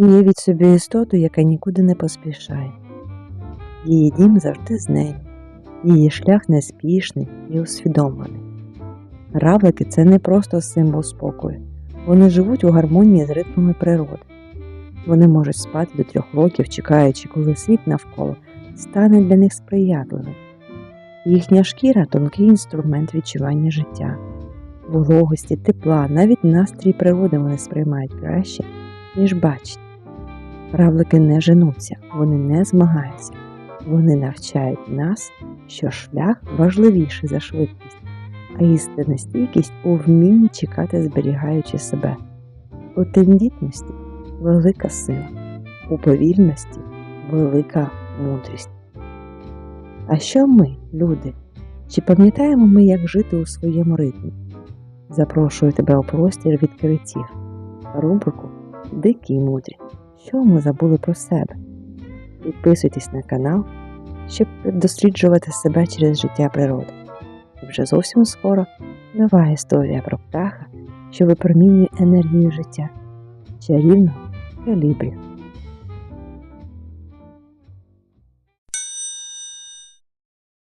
Уявіть собі істоту, яка нікуди не поспішає. Її дім завжди з нею, її шлях неспішний і усвідомлений. Равлики це не просто символ спокою, вони живуть у гармонії з ритмами природи. Вони можуть спати до трьох років, чекаючи, коли світ навколо стане для них сприятливим. Їхня шкіра тонкий інструмент відчування життя, вологості, тепла, навіть настрій природи вони сприймають краще, ніж бачать. Равлики не женуться, вони не змагаються, вони навчають нас, що шлях важливіший за швидкість, а істинна стійкість у вмінні чекати, зберігаючи себе. У тендітності велика сила, у повільності велика мудрість. А що ми, люди? Чи пам'ятаємо ми, як жити у своєму ритмі? Запрошую тебе у простір відкриттів, рубрику Дикі й мудрі. Що ми забули про себе? Підписуйтесь на канал, щоб досліджувати себе через життя природи. І вже зовсім скоро нова історія про птаха, що випромінює енергію життя, чарівного калібрі.